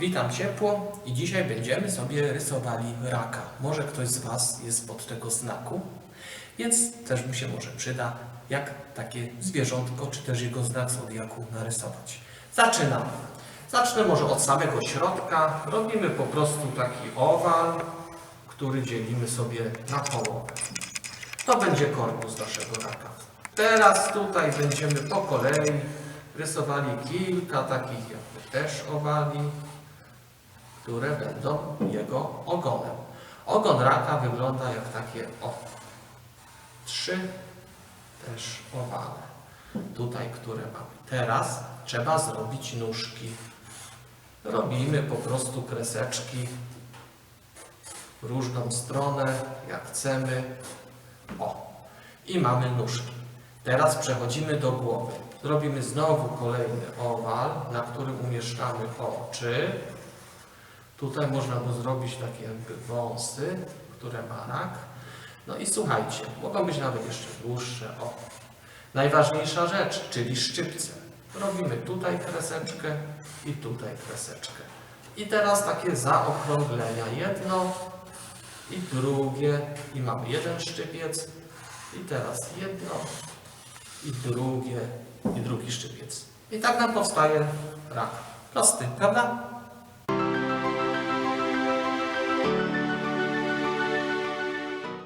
witam ciepło i dzisiaj będziemy sobie rysowali raka. Może ktoś z Was jest pod tego znaku, więc też mu się może przyda, jak takie zwierzątko, czy też jego znak zodiaku narysować. Zaczynamy. Zacznę może od samego środka. Robimy po prostu taki owal, który dzielimy sobie na połowę. To będzie korpus naszego raka. Teraz tutaj będziemy po kolei rysowali kilka takich jakby też owali, które będą jego ogonem. Ogon raka wygląda jak takie o. Trzy też owale. Tutaj, które mamy. Teraz trzeba zrobić nóżki. Robimy po prostu kreseczki w różną stronę, jak chcemy. O, i mamy nóżki. Teraz przechodzimy do głowy. Zrobimy znowu kolejny owal, na którym umieszczamy oczy. Tutaj można by zrobić takie jakby wąsy, które ma rak. No i słuchajcie, mogą być nawet jeszcze dłuższe. O. Najważniejsza rzecz, czyli szczypce. Robimy tutaj kreseczkę i tutaj kreseczkę. I teraz takie zaokrąglenia. Jedno, i drugie i mamy jeden szczypiec i teraz jedno i drugie i drugi szczypiec. I tak nam powstaje rak. Prosty, prawda?